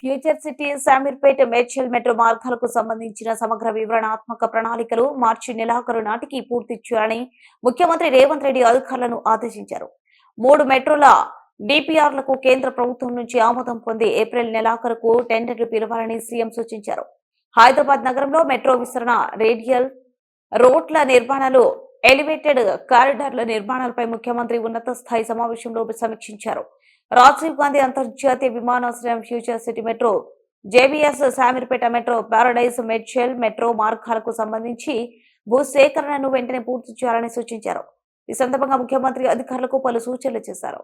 Future city Shamirpet Medchal metro మార్గాలకు సంబంధించిన సమగ్ర వివరణాత్మక ప్రణాళికలు మార్చి నెలాఖరు నాటికి పూర్తి చేయాలని ముఖ్యమంత్రి రేవంత్ రెడ్డి అధికారులను ఆదేశించారు. మూడు మెట్రోల డిపిఆర్లకు కేంద్ర ప్రభుత్వం నుంచి ఆమోదం పొంది ఏప్రిల్ నెలాఖరుకు టెండర్లు పిలవాలని సీఎం సూచించారు. హైదరాబాద్ నగరంలో మెట్రో విస్తరణ రేడియల్ రోడ్ల నిర్మాణాలు ఎలివేటెడ్ కారిడార్ల నిర్మాణాలపై ముఖ్యమంత్రి ఉన్నత స్థాయి సమావేశంలో సమీక్షించారు. రాజీవ్ గాంధీ అంతర్జాతీయ విమానాశ్రయం future city metro JBS Shamirpet metro Paradise Medchal metro మార్గాలకు సంబంధించి భూసేకరణను వెంటనే పూర్తి చేయాలని సూచించారు. ఈ సందర్భంగా ముఖ్యమంత్రి అధికారులకు పలు సూచనలు చేశారు.